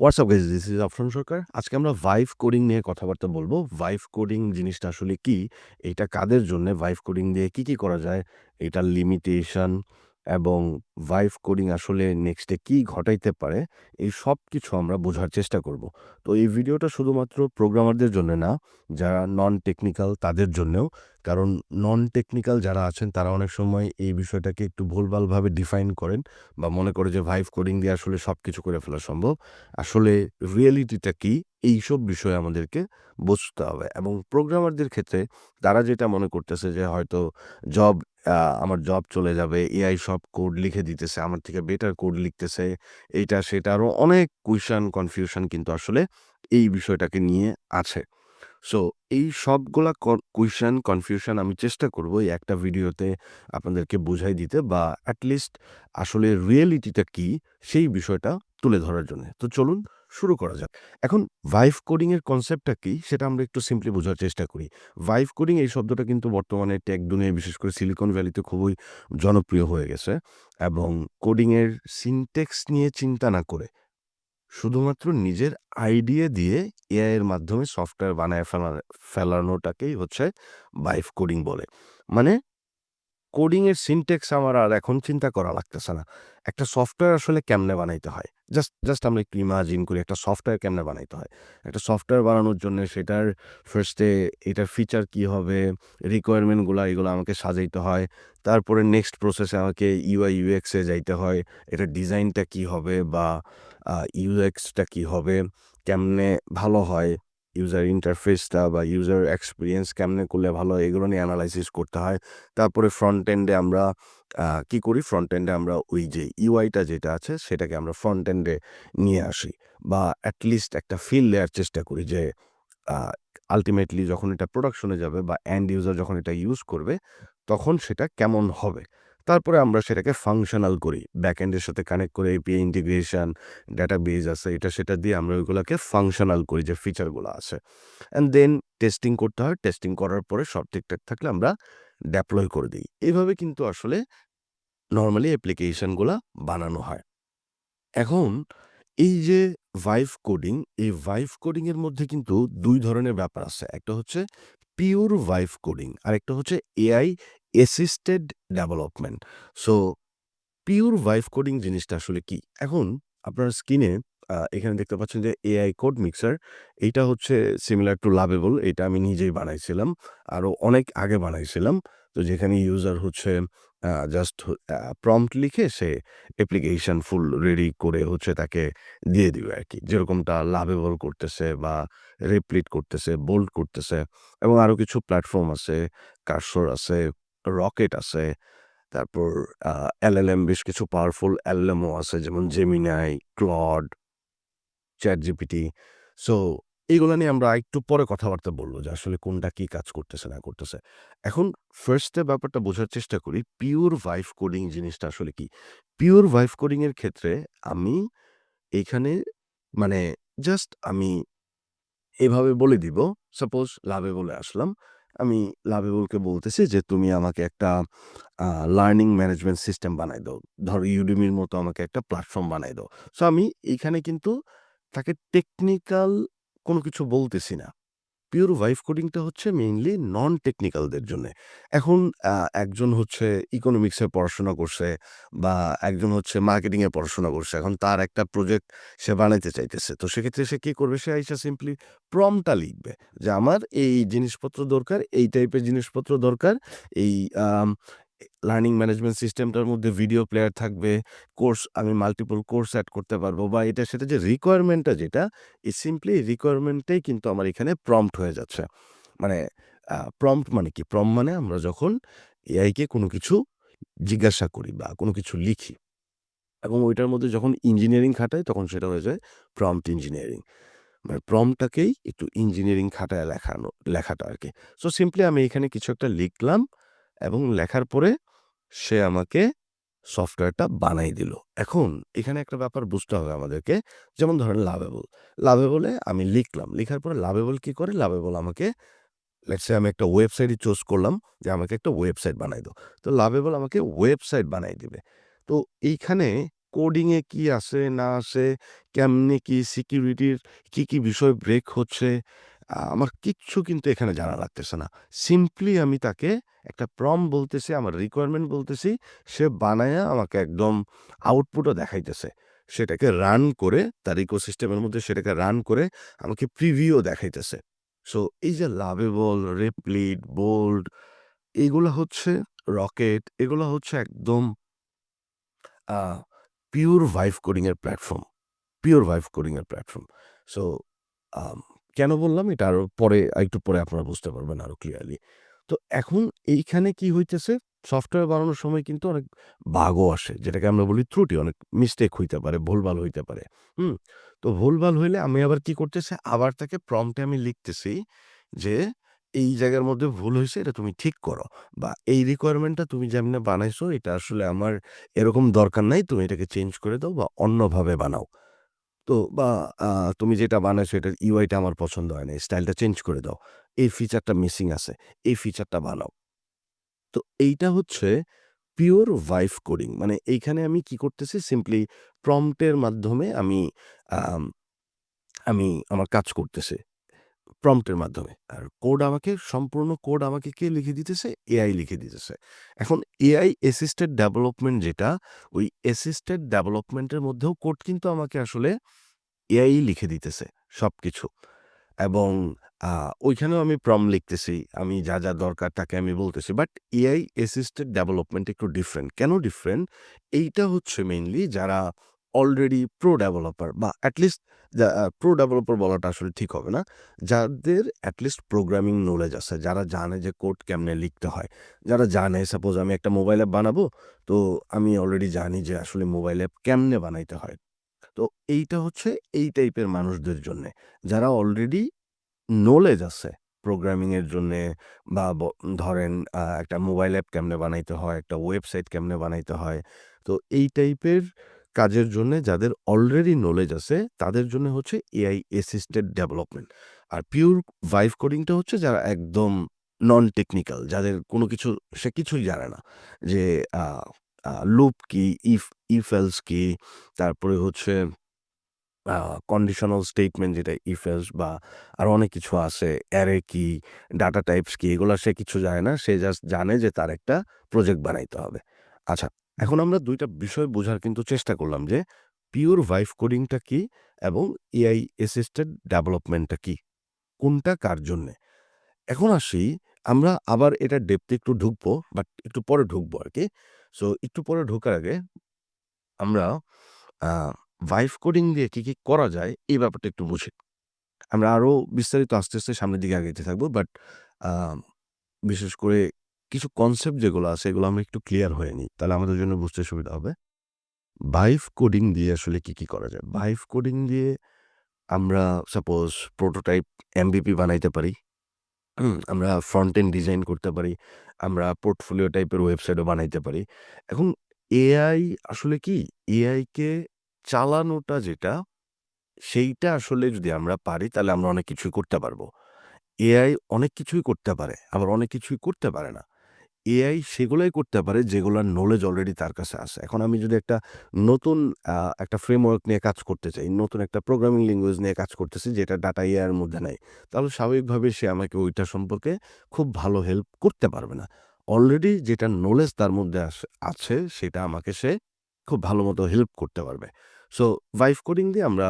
What's up guys this is Afran Sarkar আজকে আমরা vibe coding নিয়ে কথাবার্তা বলব। ভাইভ কোডিং জিনিসটা আসলে কি? এটা কাদের জন্য? ভাইভ কোডিং দিয়ে কি কি করা যায়? এটার লিমিটেশন এবং ভাইভ কোডিং আসলে নেক্সটে কি ঘটাইতে পারে, এই সব কিছু আমরা বোঝার চেষ্টা করব। তো এই ভিডিওটা শুধুমাত্র প্রোগ্রামারদের জন্য না, যারা নন টেকনিক্যাল তাদের জন্যেও, কারণ নন টেকনিক্যাল যারা আছেন তারা অনেক সময় এই বিষয়টাকে একটু ভুলভালভাবে ডিফাইন করেন বা মনে করে যে ভাইভ কোডিং দিয়ে আসলে সব কিছু করে ফেলা সম্ভব। আসলে রিয়েলিটিটা কি এইসব বিষয়ে আমাদেরকে বুঝতে হবে এবং প্রোগ্রামারদের ক্ষেত্রে তারা যেটা মনে করতেছে যে হয়তো জব আমার জব চলে যাবে এআই সব কোড লিখে দিতেছে, আমার থেকে বেটার কোড লিখতেছে, এইটা, সেটা আরও অনেক কুইশন কনফিউশন কিন্তু আসলে এই বিষয়টাকে নিয়ে আছে। সো এই সবগুলা কুইশন কনফিউশন আমি চেষ্টা করব এই একটা ভিডিওতে আপনাদেরকে বুঝাই দিতে বা অ্যাটলিস্ট আসলে রিয়েলিটিটা কি, সেই বিষয়টা তুলে ধরার জন্য। তো চলুন শুরু করা যাক। এখন ভাইভ কোডিং এর কনসেপ্টটা কি সেটা আমরা একটু সিম্পলি বোঝার চেষ্টা করি। ভাইভ কোডিং এই শব্দটা কিন্তু বর্তমানে টেক দুনিয়ায় বিশেষ করে সিলিকন ভ্যালিতে খুবই জনপ্রিয় হয়ে গেছে এবং কোডিংয়ের সিনটেক্স নিয়ে চিন্তা না করে। শুধুমাত্র নিজের আইডিয়া দিয়ে এআই এর মাধ্যমে সফটওয়্যার বানায় ফেলা, ফেলানোটাকেই হচ্ছে ভাইভ কোডিং বলে। মানে কোডিংয়ের সিনটেক্স আমার আর এখন চিন্তা করা লাগতেছে না। একটা সফটওয়্যার আসলে কেমনে বানাইতে হয়? জাস্ট জাস্ট আমরা একটু ইমাজিন করি একটা সফটওয়্যার কেমনে বানাইতে হয়। একটা সফটওয়্যার বানানোর জন্য সেটার ফার্স্টে এটার ফিচার কি হবে রিকোয়ারমেন্টগুলো এগুলো আমাকে সাজাইতে হয়। তারপরে নেক্সট প্রসেসে আমাকে ইউআই ইউএক্সে যাইতে হয়, এটার ডিজাইনটা কি হবে বা ইউএক্সটা কি হবে, কেমনে ভালো হয়। ইউজার ইন্টারফেসটা বা ইউজার এক্সপিরিয়েন্স কেমনে করলে ভালো এগুলো নিয়ে অ্যানালাইসিস করতে হয়। তারপরে ফ্রন্ট এন্ডে আমরা কি করি? ফ্রন্ট এন্ডে আমরা ওই যে ইউআইটা যেটা আছে, সেটাকে আমরা ফ্রন্ট এন্ডে নিয়ে আসি বা অ্যাটলিস্ট একটা ফিল দেওয়ার চেষ্টা করি যে আলটিমেটলি যখন এটা প্রোডাকশনে যাবে বা অ্যান্ড ইউজার যখন এটা ইউজ করবে, তখন সেটা কেমন হবে। তারপরে আমরা সেটাকে ফাংশনাল করি। ব্যাকএন্ডের সাথে কানেক্ট করে এপিআই ইন্টিগ্রেশন ডাটা বেজ আছে, এটা সেটা দিয়ে আমরা ওইগুলোকে ফাংশনাল করি, যে ফিচারগুলো আছে। অ্যান্ড দেন টেস্টিং করতে হয়। টেস্টিং করার পরে সব ঠিকঠাক থাকলে আমরা ডেপ্লয় করে দিই। এইভাবে কিন্তু আসলে নর্মালি অ্যাপ্লিকেশনগুলো বানানো হয়। এখন এই যে ভাইভ কোডিং এই ভাইভ কোডিংয়ের মধ্যে কিন্তু দুই ধরনের ব্যাপার আছে। একটা হচ্ছে পিওর ভাইভ কোডিং আর একটা হচ্ছে AI assisted development so pure vibe coding জিনিসটা আসলে কি? এখন আপনার স্ক্রিনে এখানে দেখতে পাচ্ছেন যে এআই কোড মিক্সার এইটা হচ্ছে সিমিলার টু লাভেবল এটা আমি নিজেই বানাইছিলাম আরও অনেক আগে বানাইছিলাম। তো যেখানে ইউজার হচ্ছে জাস্ট প্রম্পট লিখে সে অ্যাপ্লিকেশন ফুল রেডি করে হচ্ছে তাকে দিয়ে দিবে আর কি যেরকমটা লাভেবল করতেছে বা রিপ্লিট করতেছে বোল্ড করতেছে এবং আরও কিছু প্ল্যাটফর্ম আছে কারসর আছে রকেট আছে, তারপর এলএলএম বেশ কিছু পাওয়ারফুল এলএমও আছে, যেমন Gemini Claude chat GPT so এইগুলো নিয়ে আমরা একটু পরে কথাবার্তা বলব যে আসলে কোনটা কি কাজ করতেছে, না করতেছে। এখন ফার্স্টে ব্যাপারটা বোঝার চেষ্টা করি পিওর ভাইফ কোডিং জিনিসটা আসলে কি? পিওর ভাইফ কোডিং এর ক্ষেত্রে আমি এইখানে মানে জাস্ট আমি এভাবে বলে দিব সাপোজ লাভে বলে আসলাম আমি লাভেবলকে বলতেছি যে, তুমি আমাকে একটা লার্নিং ম্যানেজমেন্ট সিস্টেম বানাই দাও। ধরো ইউডিমির মতো আমাকে একটা প্ল্যাটফর্ম বানাই দাও। সো আমি এইখানে কিন্তু তাকে টেকনিক্যাল কোনো কিছু বলতেছি না। পিওর ভাইভ কোডিংটা হচ্ছে মেইনলি নন টেকনিক্যালদের জন্য। এখন একজন হচ্ছে ইকোনমিক্সে পড়াশোনা করছে বা একজন হচ্ছে মার্কেটিংয়ে পড়াশোনা করছে, এখন তার একটা প্রজেক্ট সে বানাইতে চাইতেছে। তো সেক্ষেত্রে সে কী করবে? সে আইসা সিম্পলি প্রমটা লিখবে যে, আমার এই জিনিসপত্র দরকার, এই টাইপের জিনিসপত্র দরকার, এই লার্নিং ম্যানেজমেন্ট সিস্টেমটার মধ্যে ভিডিও প্লেয়ার থাকবে কোর্স আমি মাল্টিপল কোর্স অ্যাড করতে পারব বা এটা সেটা যে রিকোয়ারমেন্টটা যেটা এই সিম্পলি রিকোয়ারমেন্টটাই কিন্তু আমার এখানে প্রম্পট হয়ে যাচ্ছে। মানে প্রম্পট মানে কি? প্রম মানে আমরা যখন এআইকে কোনো কিছু জিজ্ঞাসা করি বা কোনো কিছু লিখি এবং ওইটার মধ্যে যখন ইঞ্জিনিয়ারিং খাটাই তখন সেটা হয়ে যায় প্রম্পট ইঞ্জিনিয়ারিং মানে প্রমটাকেই একটু ইঞ্জিনিয়ারিং খাটায় লেখানো, লেখাটা আর কি সো সিম্পলি আমি এখানে কিছু একটা লিখলাম এবং লেখার পরে সে আমাকে সফটওয়্যারটা বানাই দিল। এখন এখানে একটা ব্যাপার বুঝতে হবে আমাদেরকে। যেমন ধরেন লাভেবল লাভেবলে আমি লিখলাম। লিখার পরে লাভেবল কি করে? লাভেবল আমাকে লেটসে আমি একটা ওয়েবসাইটই চুজ করলাম যে আমাকে একটা ওয়েবসাইট বানাই দাও। তো লাভেবল আমাকে ওয়েবসাইট বানাই দিবে। তো এইখানে কোডিংয়ে কি আসে না আসে, কেমনে কি সিকিউরিটির কি, কি বিষয় ব্রেক হচ্ছে, আমার কিচ্ছু কিন্তু এখানে জানা লাগতেছে না। সিম্পলি আমি তাকে একটা প্রম বলতেছি, আমার রিকোয়ারমেন্ট বলতেছি, সে বানায়া আমাকে একদম আউটপুটও দেখাইতেছে। সেটাকে রান করে তার ইকোসিস্টেমের মধ্যে সেটাকে রান করে আমাকে প্রিভিউও দেখাইতেছে। সো এই যে লাভেবল, রেপ্লিট, বোল্ড এগুলো হচ্ছে রকেট, এগুলা হচ্ছে একদম পিওর ভাইব কোডিংয়ের প্ল্যাটফর্ম। পিওর ভাইব কোডিংয়ের প্ল্যাটফর্ম। সো কেন বললাম এটা আরও পরে আরেকটু পরে আপনারা বুঝতে পারবেন আরও ক্লিয়ারলি। তো এখন এইখানে কি হইতেছে, সফটওয়্যার বানানোর সময় কিন্তু অনেক বাগও আসে। যেটাকে আমরা বলি ত্রুটি, অনেক মিস্টেক হইতে পারে, ভুলভাল হইতে পারে। হুম? তো ভুলভাল হইলে আমি আবার কি করতেছি, আবার তাকে প্রম্পটে আমি লিখতেছি যে, "এই জায়গার মধ্যে ভুল হয়েছে এটা তুমি ঠিক করো। বা এই রিকোয়ারমেন্টটা তুমি যেমনে বানাইছো, এটা আসলে আমার এরকম দরকার নাই। তুমি এটাকে চেঞ্জ করে দাও বা অন্যভাবে বানাও। তো বা তুমি যেটা বানাইছো এটার ইউআইটা আমার পছন্দ হয় না। স্টাইলটা চেঞ্জ করে দাও। এই ফিচারটা মিসিং আছে। এই ফিচারটা বানাও।" তো এইটা হচ্ছে পিওর ভাইব কোডিং। মানে এইখানে আমি কি করতেছি, সিম্পলি প্রম্পটের মাধ্যমে আম আমি আমার কাজ করতেছি। প্রম্পটের মাধ্যমে। আর কোড আমাকে সম্পূর্ণ কোড আমাকে কে লিখে দিতেছে? এআই লিখে দিতেছে। এখন এআই অ্যাসিস্টেড ডেভেলপমেন্ট যেটা, ওই অ্যাসিস্টেড ডেভেলপমেন্টের মধ্যেও কোড কিন্তু আমাকে আসলে এআই লিখে দিতেছে সব কিছু এবং ওইখানেও আমি প্রম্পট লিখতেছি। আমি যা, যা দরকার তাকে আমি বলতেছি। বাট এআই অ্যাসিস্টেড ডেভেলপমেন্ট একটু ডিফারেন্ট। কেন ডিফারেন্ট? এইটা হচ্ছে মেইনলি যারা অলরেডি প্রো ডেভেলপার বা এট লিস্ট প্রো ডেভেলপার বলাটা আসলে ঠিক হবে না। যাদের অ্যাটলিস্ট প্রোগ্রামিং নলেজ আছে। যারা জানে যে কোড কেমনে লিখতে হয়। যারা জানে সাপোজ আমি একটা মোবাইল অ্যাপ বানাবো, তো আমি অলরেডি জানি যে আসলে মোবাইল অ্যাপ কেমনে বানাইতে হয়। তো এইটা হচ্ছে এই টাইপের মানুষদের জন্যে। যারা অলরেডি নলেজ আছে প্রোগ্রামিংয়ের জন্যে বা ধরেন একটা মোবাইল অ্যাপ কেমনে বানাইতে হয়, একটা ওয়েবসাইট কেমনে বানাইতে হয়। তো এই টাইপের কাজের জন্যে যাদের অলরেডি নলেজ আছে, তাদের জন্য হচ্ছে এআই অ্যাসিস্টেড ডেভেলপমেন্ট। আর পিওর ভাইব কোডিংটা হচ্ছে যারা একদম নন টেকনিক্যাল, যাদের কোনো কিছু সে কিছুই জানে না। যে লুপ কি, ইফ ইফ এলস কি, তারপরে হচ্ছে কন্ডিশনাল স্টেটমেন্ট যেটা ইফ এলস বা আরও অনেক কিছু আছে। অ্যারে কি, ডাটা টাইপস কি, এগুলা সে কিছু জানে না। সে জাস্ট জানে যে তার একটা প্রজেক্ট বানাইতে হবে। আচ্ছা, এখন আমরা দুইটা বিষয় বোঝার কিন্তু চেষ্টা করলাম যে পিওর ভাইব কোডিংটা কি এবং এআই অ্যাসিস্টেড ডেভেলপমেন্টটা কি? কোনটা কার জন্যে? এখন আসি আমরা আবার এটার ডেপতে একটু ঢুকবো, বাট একটু পরে ঢুকবো আর কি সো একটু পরে ঢোকার আগে আমরা আ ভাইব কোডিং দিয়ে কি, কি করা যায় এই ব্যাপারটা একটু বুঝি। আমরা আরও বিস্তারিত আস্তে, আস্তে সামনের দিকে আগাইতে থাকব। বাট বিশেষ করে কিছু কনসেপ্ট যেগুলো আছে এগুলো আমরা একটু ক্লিয়ার হয়ে নিই। তাহলে আমাদের জন্য বুঝতে সুবিধা হবে। ভাইব কোডিং দিয়ে আসলে কি, কি করা যায়? ভাইব কোডিং দিয়ে আমরা সাপোজ প্রোটোটাইপ এমভিপি বানাইতে পারি। আমরা ফ্রন্ট এন্ড ডিজাইন করতে পারি। আমরা পোর্টফোলিও টাইপের ওয়েবসাইটও বানাইতে পারি। এখন এআই আসলে কি? এআইকে চালানোটা যেটা, সেইটা আসলে যদি আমরা পারি তাহলে আমরা অনেক কিছুই করতে পারব। এআই অনেক কিছুই করতে পারে, আবার অনেক কিছুই করতে পারে না। এআই সেগুলাই করতে পারে যেগুলার নলেজ অলরেডি তার কাছে আছে। এখন আমি যদি একটা নতুন একটা ফ্রেমওয়ার্ক নিয়ে কাজ করতে চাই, নতুন একটা প্রোগ্রামিং ল্যাঙ্গুয়েজ নিয়ে কাজ করতেছি যেটা ডাটা এআই মধ্যে নাই। তাহলে স্বাভাবিকভাবে সে আমাকে ওইটা সম্পর্কে খুব ভালো হেল্প করতে পারবে না। অলরেডি যেটা নলেজ তার মধ্যে আছে সেটা আমাকে সে খুব ভালো মতো হেল্প করতে পারবে। সো ভাইব কোডিং দিয়ে আমরা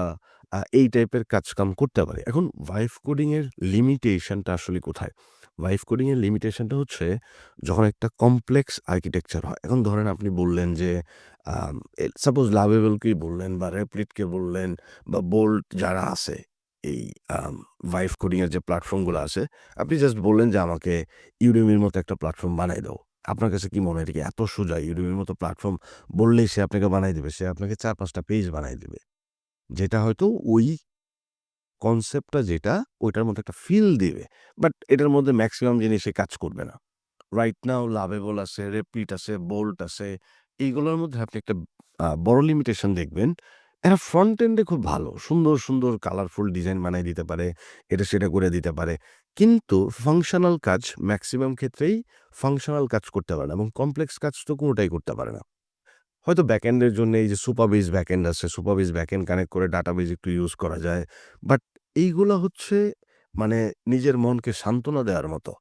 এই টাইপের কাজ-কাম করতে পারি। এখন ভাইব কোডিংয়ের লিমিটেশনটা আসলে কোথায়? ভাইব কোডিং এর লিমিটেশনটা হচ্ছে যখন একটা কমপ্লেক্স আর্কিটেকচার হয়। এখন ধরেন আপনি বললেন যে সাপোজ লাভেবলকেই বললেন বা রেপ্লিটকে বললেন বা বোল্ট যারা আছে এই আম ভাইব কোডিং এর যে প্ল্যাটফর্মগুলো আছে, আপনি জাস্ট বললেন যে আমাকে Udemy-র মতো একটা প্ল্যাটফর্ম বানায় দাও। আপনার কাছে কি মনে হয় এত সোজা? Udemy-র মতো প্ল্যাটফর্ম বললেই সে আপনাকে বানায় দেবে সে আপনাকে চার পাঁচটা পেজ বানায় দেবে যেটা হয়তো ওই কনসেপ্টটা যেটা ওইটার মধ্যে একটা ফিল দিবে। বাট এটার মধ্যে ম্যাক্সিমাম জিনিসে কাজ করবে না। রাইট নাও লাভেবল আছে, রেপ্লিট আছে, বোল্ট আছে। এইগুলোর মধ্যে আপনি একটা বড় লিমিটেশন দেখবেন। এরা ফ্রন্ট এন্ডে খুব ভালো। সুন্দর, সুন্দর কালারফুল ডিজাইন বানায় দিতে পারে। এটা সেটা করে দিতে পারে। কিন্তু ফাংশনাল কাজ ম্যাক্সিমাম ক্ষেত্রেই ফাংশনাল কাজ করতে পারে না এবং কমপ্লেক্স কাজ তো কোনোটাই করতে পারে না। হয়তো ব্যাকএন্ডের জন্য এই যে সুপারবেস ব্যাকএন্ড আছে, সুপারবেস ব্যাকএন্ড কানেক্ট করে ডাটাবেস একটু ইউজ করা যায়। বাট এইগুলা হচ্ছে মানে নিজের মনকে সান্ত্বনা দেওয়ার মতো।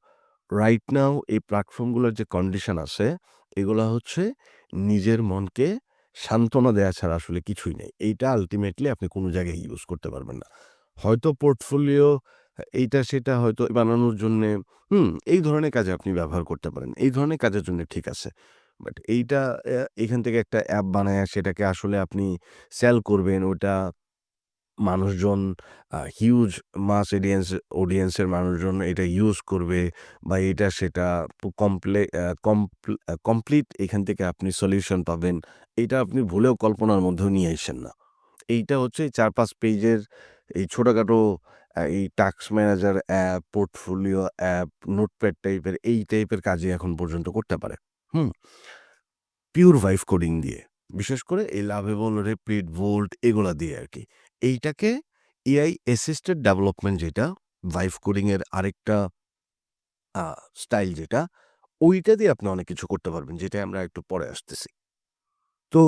রাইট নাও এই প্ল্যাটফর্মগুলোর যে কন্ডিশন আছে, এগুলা হচ্ছে নিজের মনকে সান্ত্বনা দেয়া ছাড়া আসলে কিছুই নেই। এইটা আল্টিমেটলি আপনি কোনো জায়গায় ইউজ করতে পারবেন না। হয়তো পোর্টফোলিও এইটা সেটা হয়তো বানানোর জন্যে হুম, এই ধরনের কাজে আপনি ব্যবহার করতে পারেন। এই ধরনের কাজের জন্য ঠিক আছে। বাট এইটা এখান থেকে একটা অ্যাপ বানায়া সেটাকে আসলে আপনি সেল করবেন, ওটা মানুষজন হিউজ মাস এডিয়েন্স অডিয়েন্সের মানুষজন এটা ইউজ করবে বা এটা সেটা কমপ্লে কমপ্লিট এখান থেকে আপনি সলিউশন পাবেন। এইটা আপনি ভুলেও কল্পনার মধ্যেও নিয়ে আইসেন না। এইটা হচ্ছে ৪-৫ পেজের এই ছোটখাটো এই task manager app, portfolio app, notepad টাইপের এই টাইপের কাজই এখন পর্যন্ত করতে পারে। হুম? পিওর ভাইব কোডিং দিয়ে। বিশেষ করে এই লাভেবল, রেপিড, ভোল্ট এগুলা দিয়ে আরকি। এইটাকে এআই অ্যাসিস্টেড ডেভেলপমেন্ট যেটা, ভাইব কোডিং এর আরেকটা স্টাইল যেটা, ওইটা দিয়ে আপনি অনেক কিছু করতে পারবেন। যেটায় আমরা একটু পরে আসতেছি। তো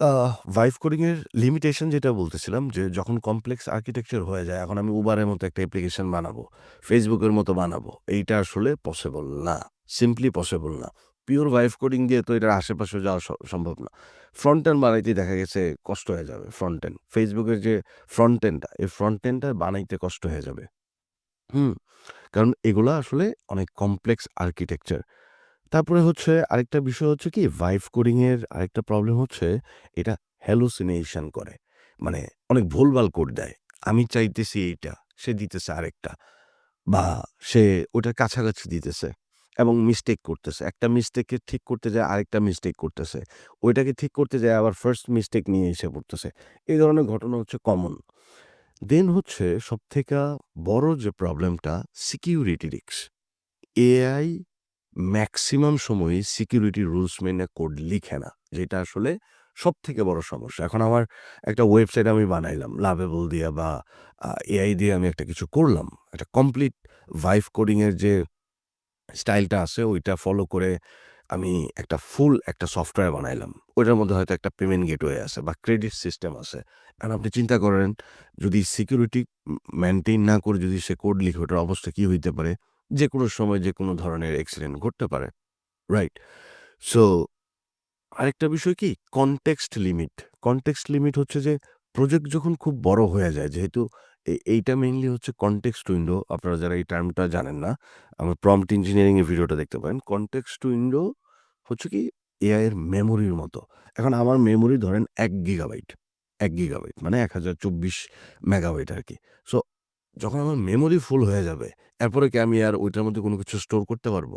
আ ভাইব কোডিং এর লিমিটেশন যেটা বলতেছিলাম যে যখন কমপ্লেক্স আর্কিটেকচার হয়ে যায়, এখন আমি উবারের মতো একটা অ্যাপ্লিকেশন বানাবো, ফেসবুকের মতো বানাবো। এইটা আসলে পসিবল না। সিম্পলি পসিবল না। পিওর ভাইব কোডিং দিয়ে তো এটার আশেপাশে যাওয়া সম্ভব না। ফ্রন্ট বানাইতে দেখা গেছে কষ্ট হয়ে যাবে ফ্রন্ট। ফেসবুকের যে ফ্রন্ট এই ফ্রন্ট বানাইতে কষ্ট হয়ে যাবে। হুম? কারণ এগুলা আসলে অনেক কমপ্লেক্স আর্কিটেকচার। তারপরে হচ্ছে আরেকটা বিষয় হচ্ছে কি ভাইব কোডিংয়ের আরেকটা প্রবলেম হচ্ছে এটা হ্যালুসিনেশন করে। মানে অনেক ভুলভাল কোড দেয়। আমি চাইতেছি এইটা, সে দিতেছে আরেকটা। বা সে ওটার কাছাকাছি দিতেছে এবং মিস্টেক করতেছে। একটা মিস্টেককে ঠিক করতে যায়, আরেকটা মিস্টেক করতেছে। ওইটাকে ঠিক করতে যায়, আবার ফার্স্ট মিস্টেক নিয়ে এসে পড়তেছে। এই ধরনের ঘটনা হচ্ছে কমন। দেন হচ্ছে সবথেকা বড় যে প্রবলেমটা সিকিউরিটি রিস্ক। এআই ম্যাক্সিমাম সময়ে সিকিউরিটি রুলস মেনে কোড লিখে না। যেটা আসলে সব থেকে বড় সমস্যা। এখন আমার একটা ওয়েবসাইট আমি বানাইলাম লাভেবল দিয়া বা এআই দিয়ে আমি একটা কিছু করলাম। একটা কমপ্লিট ভাইব কোডিংয়ের যে স্টাইলটা আছে, ওইটা ফলো করে আমি একটা ফুল একটা সফটওয়্যার বানাইলাম। ওইটার মধ্যে হয়তো একটা পেমেন্ট গেটওয়ে আছে বা ক্রেডিট সিস্টেম আছে। এখন আপনি চিন্তা করেন, যদি সিকিউরিটি উম মেইনটেইন না করে যদি সে কোড লিখে, ওটার অবস্থা কী হইতে পারে? যে কোনো সময় যে কোনো ধরনের অ্যাক্সিডেন্ট ঘটতে পারে। রাইট? সো আরেকটা বিষয় কি কনটেক্সট লিমিট। কনটেক্সট লিমিট হচ্ছে যে প্রজেক্ট যখন খুব বড় হয়ে যায়, যেহেতু এইটা মেইনলি হচ্ছে কনটেক্সট উইন্ডো। আপনারা যারা এই টার্মটা জানেন না, আমার প্রম্পট ইঞ্জিনিয়ারিং এর ভিডিওটা দেখতে পারেন। কনটেক্সট উইন্ডো হচ্ছে কি এআই এর মেমোরির মতো। এখন আমার মেমোরি ধরেন ১ গিগাবাইট। এক গিগাবাইট মানে ১০২৪ মেগাবাইট আর কি সো যখন আমার মেমোরি ফুল হয়ে যাবে, এরপরে কি আমি আর ওইটার মধ্যে কোনো কিছু স্টোর করতে পারব?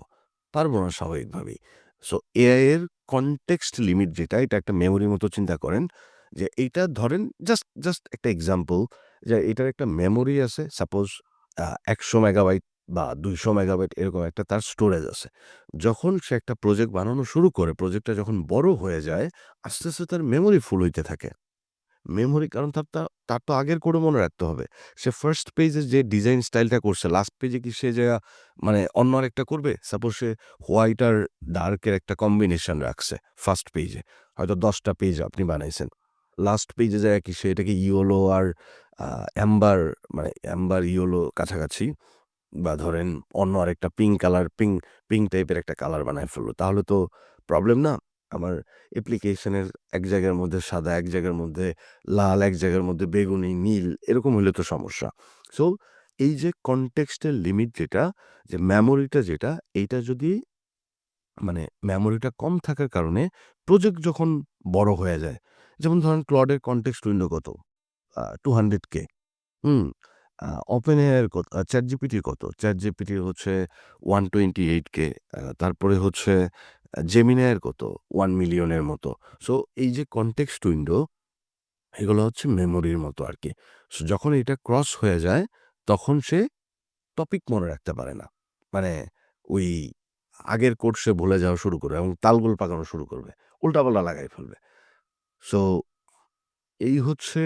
পারব না স্বাভাবিকভাবেই। সো এআই এর কনটেক্সট লিমিট যেটা, এটা একটা মেমোরির মতো চিন্তা করেন যে এইটা ধরেন জাস্ট জাস্ট একটা এক্সাম্পল যে এটার একটা মেমোরি আছে সাপোজ একশো ১০০ মেগাবাইট বা ২০০ মেগাবাইট এরকম একটা তার স্টোরেজ আছে। যখন সে একটা প্রজেক্ট বানানো শুরু করে, প্রজেক্টটা যখন বড় হয়ে যায়, আস্তে, আস্তে তার মেমোরি ফুল হইতে থাকে। মেমোরি কারণ তার তার তো আগের করে মনে রাখতে হবে। সে ফার্স্ট পেজে যে ডিজাইন স্টাইলটা করছে, লাস্ট পেজে কি সে যাইয়া মানে অন্য আরেকটা করবে? সাপোজ সে হোয়াইট আর ডার্কের একটা কম্বিনেশন রাখছে ফার্স্ট পেজে। হয়তো দশটা পেজ আপনি বানাইছেন। লাস্ট পেজে যাইয়া কি সে এটাকে ইয়েলো আর অ্যাম্বার মানে অ্যাম্বার ইয়েলো কাছাকাছি বা ধরেন অন্য আরেকটা পিঙ্ক কালার পিঙ্ক পিঙ্ক টাইপের একটা কালার বানায় ফেলল। তাহলে তো প্রবলেম না? আমার অ্যাপ্লিকেশনের এক জায়গার মধ্যে সাদা, এক জায়গার মধ্যে লাল, এক জায়গার মধ্যে বেগুনি, নীল এরকম হলে তো সমস্যা। সো এই যে কনটেক্সট এর লিমিট যেটা, যে মেমোরিটা যেটা, এইটা যদি মানে মেমোরিটা কম থাকার কারণে প্রজেক্ট যখন বড় হয়ে যায়, যেমন ধরেন ক্লড এর কনটেক্সট উইন্ডো কত? আ 200K হুম? ওপেন এর কত? চ্যাট ChatGPT কত চ্যাট ChatGPT হচ্ছে 128K আ তারপরে হচ্ছে আ Gemini এর কত? ওয়ান মিলিয়নের মতো। সো এই যে কনটেক্সট উইন্ডো, এগুলো হচ্ছে মেমোরির মতো আর কি সো যখন এটা ক্রস হয়ে যায়, তখন সে টপিক মনে রাখতে পারে না। মানে ওই আগের কোড সে ভুলে যাওয়া শুরু করবে এবং তালগোল পাকানো শুরু করবে। উল্টাপাল্টা লাগায় ফেলবে। সো এই হচ্ছে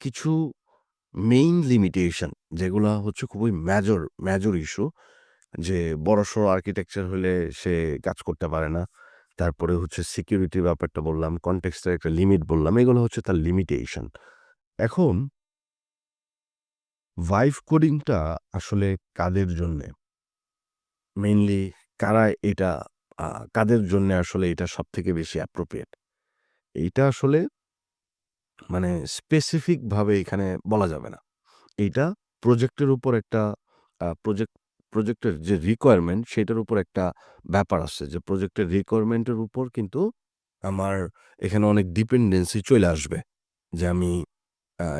কিছু মেইন লিমিটেশন যেগুলা হচ্ছে খুবই মেজর, মেজর ইস্যু যে বড়সড় আর্কিটেকচার হলে সে কাজ করতে পারে না। তারপরে হচ্ছে সিকিউরিটির ব্যাপারটা বললাম, কনটেক্সটের একটা লিমিট বললাম। এগুলো হচ্ছে তার লিমিটেশন। এখন ভাইভ কোডিংটা আসলে কাদের জন্যে? মেইনলি কারা এটা কাদের জন্যে আসলে এটা সব থেকে বেশি অ্যাপ্রোপ্রিয়েট? এইটা আসলে মানে স্পেসিফিক ভাবে এখানে বলা যাবে না। এইটা প্রজেক্টের উপর একটা প্রজেক্ট প্রজেক্টের যে রিকোয়ারমেন্ট সেটার উপর একটা ব্যাপার আছে যে প্রজেক্টের রিকোয়ারমেন্টের উপর কিন্তু আমার এখানে অনেক ডিপেন্ডেন্সি চলে আসবে। যে আমি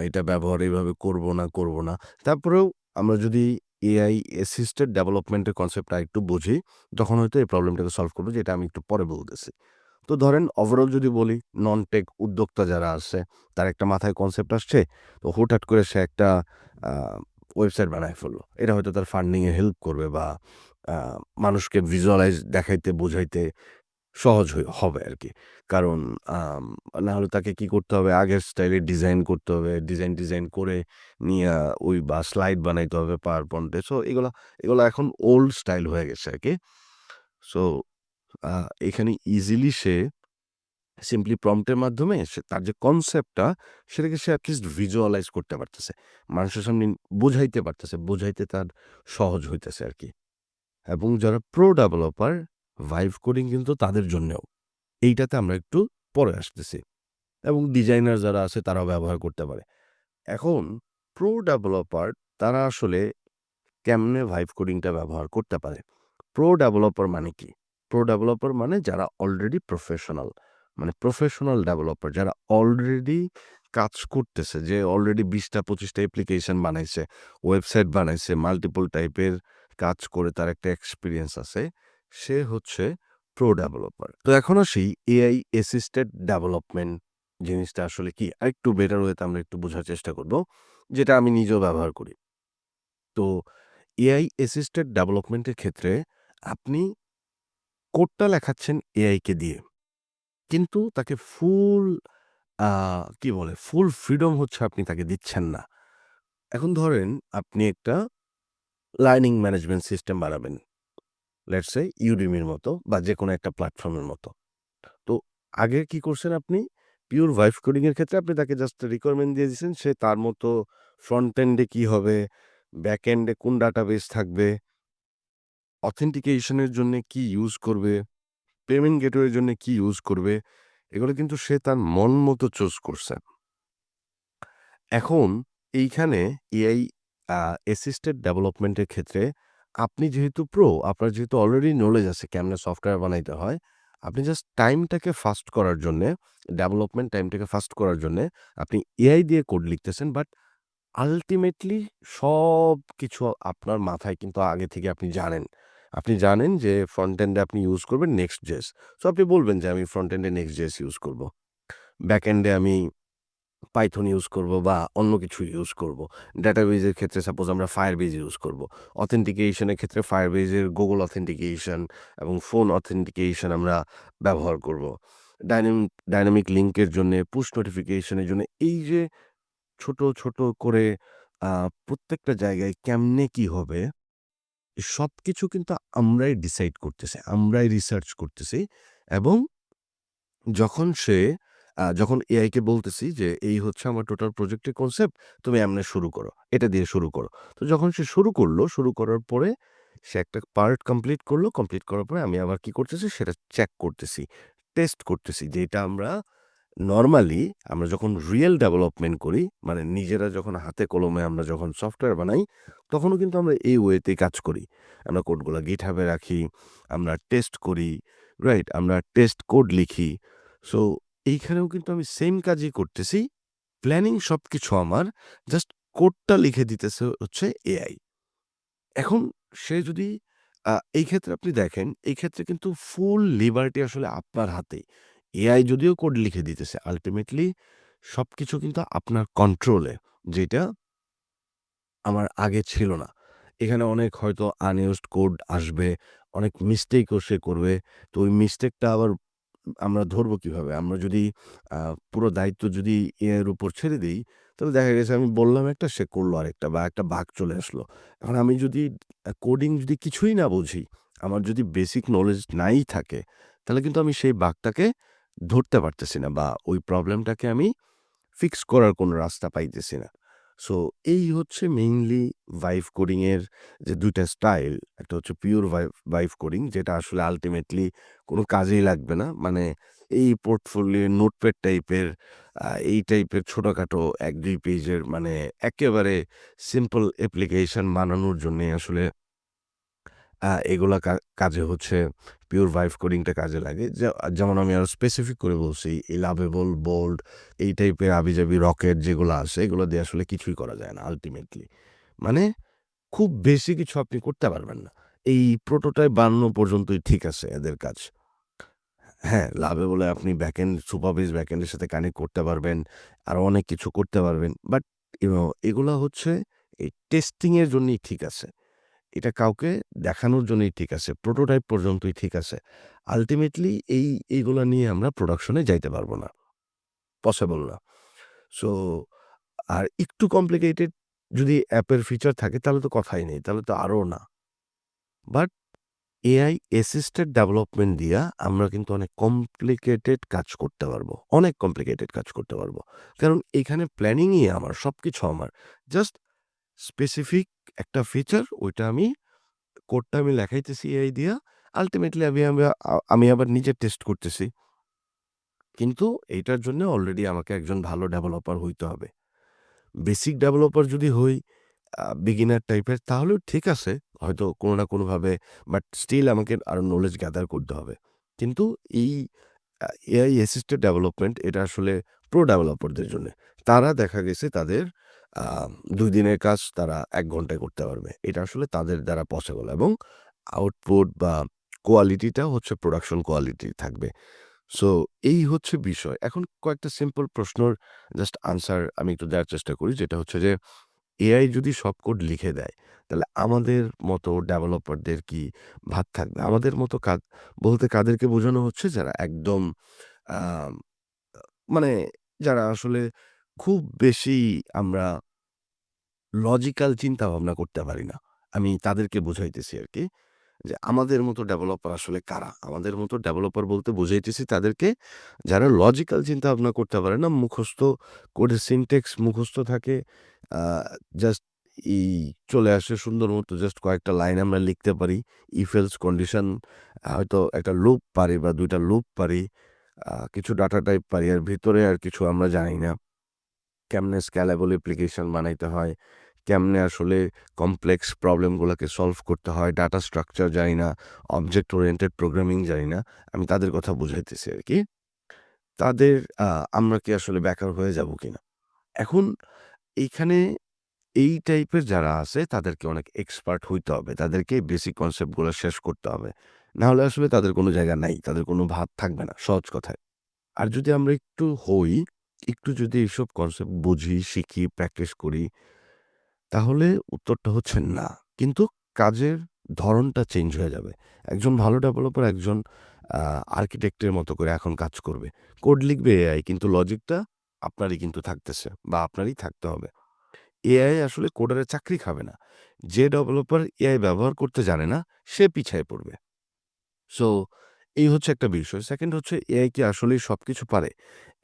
এটা ব্যবহার এইভাবে করব না, করব না। তারপরেও আমরা যদি এআই অ্যাসিস্টেড ডেভেলপমেন্টের কনসেপ্টটা একটু বুঝি, তখন হয়তো এই প্রবলেমটাকে সলভ করব যেটা আমি একটু পরে বলতেছি। তো ধরেন ওভারঅল যদি বলি নন টেক উদ্যোক্তা যারা আছে, তার একটা মাথায় কনসেপ্ট আসছে, তো হুটহাট করে সে একটা ওয়েবসাইট বানায় ফেলল। এটা হয়তো তার ফান্ডিংয়ে হেল্প করবে বা মানুষকে ভিজুয়ালাইজ দেখাইতে বোঝাইতে সহজ হবে আরকি। কারণ আম না হলে তাকে কি করতে হবে আগের স্টাইলে ডিজাইন করতে হবে। ডিজাইন, ডিজাইন করে নিয়ে ওই বা স্লাইড বানাইতে হবে পাওয়ার পয়েন্টে। সো এগুলো এগুলো এখন ওল্ড স্টাইল হয়ে গেছে আর কি সো এখানে ইজিলি সে সিম্পলি প্রম্পটের মাধ্যমে সে তার যে কনসেপ্টটা সেটাকে সে এটলিস্ট ভিজুয়ালাইজ করতে পারতেছে। মানুষের সামনে বোঝাইতে পারতেছে। বোঝাইতে তার সহজ হইতেছে আর কি এবং যারা প্রো ডেভেলপার ভাইভ কোডিং কিন্তু তাদের জন্যেও। এইটাতে আমরা একটু পরে আসতেছি। এবং ডিজাইনার যারা আছে, তারাও ব্যবহার করতে পারে। এখন প্রো ডেভেলপার তারা আসলে কেমনে ভাইভ কোডিংটা ব্যবহার করতে পারে? প্রো ডেভেলপার মানে কি? প্রো ডেভেলপার মানে যারা অলরেডি প্রফেশনাল। মানে প্রফেশনাল ডেভেলপার যারা অলরেডি কাজ করতেছে। যে অলরেডি বিশটা পঁচিশটা অ্যাপ্লিকেশন বানাইছে, ওয়েবসাইট বানাইছে, মাল্টিপল টাইপের কাজ করে তার একটা এক্সপিরিয়েন্স আছে। সে হচ্ছে প্রো ডেভেলপার। তো এখন আসি এআই অ্যাসিস্টেড ডেভেলপমেন্ট জিনিসটা আসলে কি? আরেকটু বেটার ওয়েতে আমরা একটু বোঝার চেষ্টা করব। যেটা আমি নিজেও ব্যবহার করি। তো এআই অ্যাসিস্টেড ডেভেলপমেন্টের ক্ষেত্রে আপনি কোডটা লেখাচ্ছেন এআইকে দিয়ে। কিন্তু তাকে ফুল কি বলে? ফুল ফ্রিডম হচ্ছে আপনি তাকে দিচ্ছেন না। এখন ধরেন আপনি একটা লার্নিং ম্যানেজমেন্ট সিস্টেম বানাবেন। লেটস সে Udemy র মতো বা যে কোনো একটা প্ল্যাটফর্মের মতো। তো আগে কি করছেন আপনি? পিওর ভাইভ কোডিংয়ের ক্ষেত্রে আপনি তাকে জাস্ট রিকোয়ারমেন্ট দিয়ে দিয়েছেন সে তার মতো ফ্রন্ট এন্ডে কী হবে, ব্যাক এন্ডে কোন ডাটাবেস থাকবে অথেন্টিকেশন এর জন্যে কি ইউজ করবে, পেমেন্ট গেটওয়ের জন্য কি ইউজ করবে, এগুলো কিন্তু সে তার মন মতো চুজ করছে। এখন এইখানে এআই অ্যাসিস্টেড ডেভেলপমেন্টের ক্ষেত্রে আপনি যেহেতু প্রো, আপনার যেহেতু অলরেডি নলেজ আছে কেমনে সফটওয়্যার বানাইতে হয়, আপনি জাস্ট টাইমটাকে ফাস্ট করার জন্যে, ডেভেলপমেন্ট টাইমটাকে ফাস্ট করার জন্যে আপনি এআই দিয়ে কোড লিখতেছেন। বাট আলটিমেটলি সব কিছু আপনার মাথায় কিন্তু আগে থেকে আপনি জানেন। আপনি জানেন যে ফ্রন্ট এন্ডে আপনি ইউজ করবেন নেক্সট জেস সো আপনি বলবেন যে আমি front end Next JS use করব। ব্যাক এন্ডে আমি পাইথন ইউজ করব বা অন্য কিছু ইউজ করব। ডেটাবেজের ক্ষেত্রে সাপোজ আমরা Firebase ইউজ করব। অথেন্টিকেশনের ক্ষেত্রে এর Google অথেন্টিকেশন এবং ফোন অথেন্টিকেশন আমরা ব্যবহার করব। ডায়নামিক ডাইনামিক লিঙ্কের জন্যে, পুশ নোটিফিকেশনের জন্য এই যে ছোট, ছোট করে প্রত্যেকটা জায়গায় কেমনে কি হবে, সবকিছু কিন্তু আমরাই ডিসাইড করতেছি। আমরাই রিসার্চ করতেছি এবং যখন সে যখন এআইকে বলতেছি যে, "এই হচ্ছে আমার টোটাল প্রজেক্টের কনসেপ্ট, তুমি এমনে শুরু করো। এটা দিয়ে শুরু করো।" তো যখন সে শুরু করল শুরু করার পরে সে একটা পার্ট কমপ্লিট করল কমপ্লিট করার পরে আমি আবার কি করতেছি? সেটা চেক করতেছি, টেস্ট করতেছি যে এটা আমরা নরমালি আমরা যখন রিয়েল ডেভেলপমেন্ট করি, মানে নিজেরা যখন হাতে কলমে আমরা যখন সফটওয়্যার বানাই, তখনও কিন্তু আমরা এই ওয়েতেই কাজ করি। আমরা কোডগুলো গিট এ রাখি, আমরা টেস্ট করি, রাইট? আমরা টেস্ট কোড লিখি। সো এইখানেও কিন্তু আমি সেম কাজই করতেছি। প্ল্যানিং সবকিছু আমার। জাস্ট কোডটা লিখে দিতেছে হচ্ছে এআই। এখন সে যদি এই ক্ষেত্রে আপনি দেখেন, এই ক্ষেত্রে কিন্তু ফুল লিবার্টি আসলে আপনার হাতেই। এআই যদিও কোড লিখে দিতেছে, আল্টিমেটলি সবকিছু কিন্তু আপনার কন্ট্রোলে। যেটা আমার আগে ছিল না। এখানে অনেক হয়তো আনইউজড কোড আসবে, অনেক মিস্টেকও সে করবে। তো ওই মিস্টেকটা আবার আমরা ধরবো কীভাবে? আমরা যদি পুরো দায়িত্ব যদি এর উপর ছেড়ে দিই তাহলে দেখা গেছে আমি বললাম একটা, সে করল আরেকটা বা একটা বাঘ চলে আসলো। এখন আমি যদি কোডিং যদি কিছুই না বুঝি, আমার যদি বেসিক নলেজ নাই থাকে, তাহলে কিন্তু আমি সেই বাগটাকে ধরতে পারতেছি না বা ওই প্রবলেমটাকে আমি ফিক্স করার কোনো রাস্তা পাইতেছি না। সো, এই হচ্ছে মেইনলি ভাইভ কোডিংয়ের যে ২ টা স্টাইল। একটা হচ্ছে পিওর ভাইভ ভাইভ কোডিং যেটা আসলে আল্টিমেটলি কোনো কাজেই লাগবে না। মানে এই পোর্টফোলিও নোটপ্যাড টাইপের এই টাইপের ছোটোখাটো এক দুই পেজের মানে একেবারে সিম্পল অ্যাপ্লিকেশন বানানোর জন্যে আসলে আ এগুলা কা কাজে হচ্ছে পিওর ভাইভ কোডিংটা কাজে লাগে। যে যেমন আমি আরও স্পেসিফিক করে বলছি এই লাভেবল, বোল্ড এই টাইপের আবিজাবি রকেট যেগুলো আছে এগুলো দিয়ে আসলে কিছুই করা যায় না আল্টিমেটলি। মানে খুব বেশি কিছু আপনি করতে পারবেন না। এই প্রোটোটাইপ বানানো পর্যন্তই ঠিক আছে এদের কাজ। হ্যাঁ, লাভেবলে আপনি ব্যাকএন্ড সুপারবেজ ব্যাকএন্ডের সাথে কানেক্ট করতে পারবেন। আরও অনেক কিছু করতে পারবেন। বাট এগুলা হচ্ছে এই টেস্টিংয়ের জন্যই ঠিক আছে। এটা কাউকে দেখানোর জন্যই ঠিক আছে। প্রোটোটাইপ পর্যন্তই ঠিক আছে। আলটিমেটলি এই এইগুলা নিয়ে আমরা প্রোডাকশনে যাইতে পারব না। পসিবল না। সো আর একটু কমপ্লিকেটেড যদি অ্যাপের ফিচার থাকে তাহলে তো কথাই নেই। তাহলে তো আরও না। বাট এআই অ্যাসিস্টেড ডেভেলপমেন্ট দিয়া আমরা কিন্তু অনেক কমপ্লিকেটেড কাজ করতে পারব। অনেক কমপ্লিকেটেড কাজ করতে পারব। কারণ এখানে প্ল্যানিংই আমার, সবকিছু আমার। জাস্ট স্পেসিফিক একটা ফিচার ওইটা আমি কোডটা আমি লেখাইতেছি এআই দিয়া। আলটিমেটলি আমি আমি আবার নিজে টেস্ট করতেছি। কিন্তু এইটার জন্য অলরেডি আমাকে একজন ভালো ডেভেলপার হইতে হবে। বেসিক ডেভেলপার যদি হই বিগিনার টাইপের তাহলেও ঠিক আছে। হয়তো কোনো না কোনোভাবে বাট স্টিল আমাকে আরও নলেজ গ্যাদার করতে হবে। কিন্তু এই এআই অ্যাসিস্টেড ডেভেলপমেন্ট এটা আসলে প্রো ডেভেলপারদের জন্যে। তারা দেখা গেছে তাদের ২ দিনের কাজ তারা এক ঘন্টায় করতে পারবে। এটা আসলে তাদের দ্বারা পসিবল এবং আউটপুট বা কোয়ালিটিটা হচ্ছে প্রোডাকশন কোয়ালিটি থাকবে। সো এই হচ্ছে বিষয়। এখন কয়েকটা সিম্পল প্রশ্নর জাস্ট আনসার আমি একটু দেওয়ার চেষ্টা করি। যেটা হচ্ছে যে এআই যদি সব কোড লিখে দেয়, তাহলে আমাদের মতো ডেভেলপারদের কি ভাত থাকবে? আমাদের মতো কাদ বলতে কাদেরকে বোঝানো হচ্ছে? যারা একদম মানে যারা আসলে খুব বেশি আমরা লজিক্যাল চিন্তাভাবনা করতে পারি না। আমি তাদেরকে বোঝাইতেছি আরকি। যে আমাদের মতো ডেভেলপার আসলে কারা? আমাদের মতো ডেভেলপার বলতে বুঝাইতেছি তাদেরকে যারা লজিক্যাল চিন্তাভাবনা করতে পারে না। মুখস্থ কোডের সিনটেক্স মুখস্থ থাকে। জাস্ট এই চলে আসে সুন্দর মতো জাস্ট কয়েকটা লাইন আমরা লিখতে পারি। ইফেলস কন্ডিশন হয়তো একটা লুপ পারি বা ২ টা লুপ পারি। কিছু ডাটা টাইপ পারি। আর ভিতরে আর কিছু আমরা জানি না। কেমনে স্কেলেবল অ্যাপ্লিকেশন বানাইতে হয়, কেমনে আসলে কমপ্লেক্স প্রবলেমগুলোকে সলভ করতে হয়, ডাটা স্ট্রাকচার জানি না, অবজেক্ট ওরিয়েন্টেড প্রোগ্রামিং জানি না। আমি তাদের কথা বুঝাইতেছি আর কি তাদের আমরা কি আসলে বেকার হয়ে যাব কিনা? এখন এইখানে এই টাইপের যারা আছে তাদেরকে অনেক এক্সপার্ট হইতে হবে। তাদেরকে বেসিক কনসেপ্টগুলো শেষ করতে হবে। না হলে আসলে তাদের কোনো জায়গা নাই। তাদের কোনো ভাব থাকবে না, সহজ কথায়। আর যদি আমরা একটু হই, একটু যদি এইসব কনসেপ্ট বুঝি, শিখি, প্র্যাকটিস করি, তাহলে উত্তরটা হচ্ছে না। কিন্তু কাজের ধরনটা চেঞ্জ হয়ে যাবে। একজন ভালো ডেভেলপার একজন আর্কিটেক্টের মতো করে এখন কাজ করবে। কোড লিখবে এআই কিন্তু লজিকটা আপনারই কিন্তু থাকতেছে বা আপনারই থাকতে হবে। এআই আসলে কোডারের চাকরি খাবে না। যে ডেভেলপার এআই ব্যবহার করতে জানে না, সে পিছায় পড়বে। সো এই হচ্ছে একটা বিষয়। সেকেন্ড হচ্ছে এআই কি আসলেই সবকিছু পারে?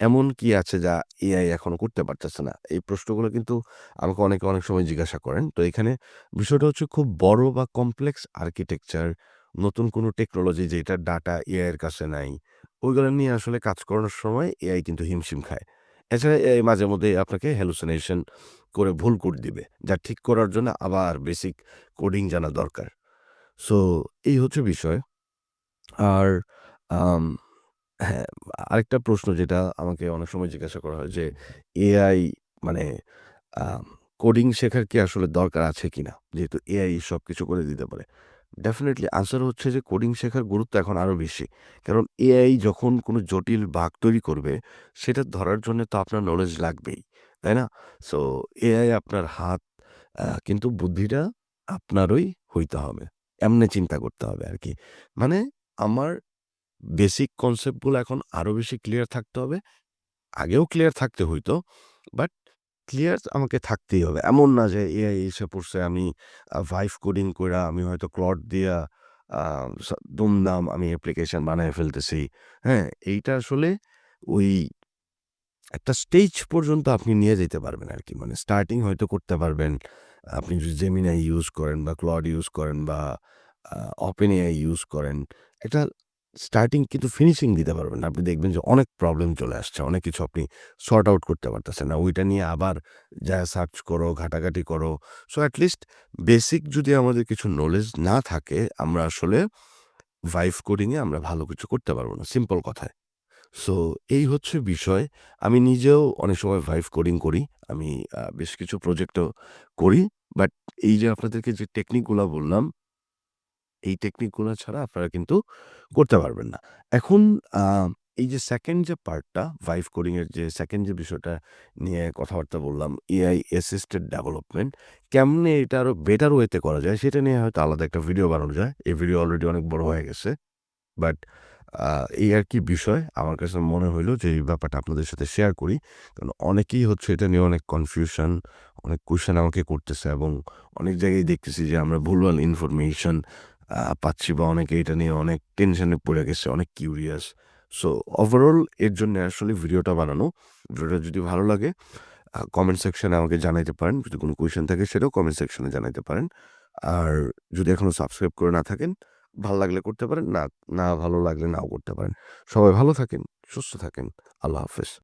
এমন কি আছে যা এআই এখনও করতে পারতেছে না? এই প্রশ্নগুলো কিন্তু আমাকে অনেকে অনেক সময় জিজ্ঞাসা করেন। তো এখানে বিষয়টা হচ্ছে খুব বড় বা কমপ্লেক্স আর্কিটেকচার, নতুন কোনো টেকনোলজি যেটা ডাটা এআই এর কাছে নাই, ওইগুলো নিয়ে আসলে কাজ করানোর সময় এআই কিন্তু হিমশিম খায়। এছাড়া এআই মাঝে মধ্যেই আপনাকে হ্যালুসিনেশন করে ভুল কোড দিবে। যা ঠিক করার জন্য আবার বেসিক কোডিং জানা দরকার। সো এই হচ্ছে বিষয়। আর হ্যাঁ, আরেকটা প্রশ্ন যেটা আমাকে অনেক সময় জিজ্ঞাসা করা হয় যে এআই মানে কোডিং শেখার কি আসলে দরকার আছে কিনা? যেহেতু এআই সবকিছু করে দিতে পারে। ডেফিনিটলি আনসার হচ্ছে যে কোডিং শেখার গুরুত্ব এখন আরও বেশি। কারণ এআই যখন কোনো জটিল বাগ তৈরি করবে, সেটা ধরার জন্য তো আপনার নলেজ লাগবেই। তাই না? সো এআই আপনার হাত কিন্তু বুদ্ধিটা আপনারই হইতে হবে। এমনে চিন্তা করতে হবে আরকি। মানে আমার বেসিক কনসেপ্টগুলো এখন আরও বেশি ক্লিয়ার থাকতে হবে। আগেও ক্লিয়ার থাকতে হইতো। বাট ক্লিয়ার আমাকে থাকতেই হবে। এমন না যে এআই এসে পড়ছে, আমি ভাইভ কোডিং কইরা আমি হয়তো ক্লড দিয়া দুমদাম আমি অ্যাপ্লিকেশন বানায়ে ফেলতেছি। হ্যাঁ? এইটা আসলে ওই একটা স্টেজ পর্যন্ত আপনি নিয়ে যেতে পারবেন আর কি মানে স্টার্টিং হয়তো করতে পারবেন। আপনি যদি জেমিনাই ইউজ করেন বা ক্লড ইউজ করেন বা ওপেন এআই ইউজ করেন। একটা স্টার্টিং কিন্তু ফিনিশিং দিতে পারবেন। আপনি দেখবেন যে অনেক প্রবলেম চলে আসছে। অনেক কিছু আপনি সর্ট আউট করতে পারতেছেন না। ওইটা নিয়ে আবার যা সার্চ করো, ঘাটাঘাটি করো। সো এট লিস্ট বেসিক যদি আমাদের কিছু নলেজ না থাকে, আমরা আসলে ভাইভ কোডিংয়ে আমরা ভালো কিছু করতে পারব না। সিম্পল কথায়। সো এই হচ্ছে বিষয়। আমি নিজেও অনেক সময় ভাইভ কোডিং করি। আমি বেশ কিছু প্রজেক্টও করি। বাট এই যে আপনাদেরকে যে টেকনিকগুলো বললাম এই টেকনিকগুলো ছাড়া আপনারা কিন্তু করতে পারবেন না। এখন এই যে সেকেন্ড যে পার্টটা ভাইভ কোডিংয়ের যে সেকেন্ড যে বিষয়টা নিয়ে কথাবার্তা বললাম, এআই অ্যাসিস্টেড ডেভেলপমেন্ট। কেমনে এটা আরও বেটার ওয়েতে করা যায় সেটা নিয়ে হয়তো আলাদা একটা ভিডিও বানানো যায়। এই ভিডিও অলরেডি অনেক বড় হয়ে গেছে। বাট এই আর কি বিষয়। আমার কাছে মনে হইল যে এই ব্যাপারটা আপনাদের সাথে শেয়ার করি। কারণ অনেকেই হচ্ছে এটা নিয়ে অনেক কনফিউশন, অনেক কোয়েশ্চেন আমাকে করতেছে এবং অনেক জায়গায় দেখতেছি যে আমরা ভুলভাল ইনফরমেশন পাচ্ছি বা অনেকে এটা নিয়ে অনেক টেনশনে পড়ে গেছে, অনেক কিউরিয়াস। সো ওভারঅল এর জন্যে আসলে ভিডিওটা বানানো। ভিডিওটা যদি ভালো লাগে কমেন্ট সেকশনে আমাকে জানাইতে পারেন। যদি কোনো কোয়েশ্চেন থাকে সেটাও কমেন্ট সেকশনে জানাইতে পারেন। আর যদি এখনও সাবস্ক্রাইব করে না থাকেন, ভালো লাগলে করতে পারেন। না, না ভালো লাগলে নাও করতে পারেন। সবাই ভালো থাকেন, সুস্থ থাকেন। আল্লাহ হাফেজ।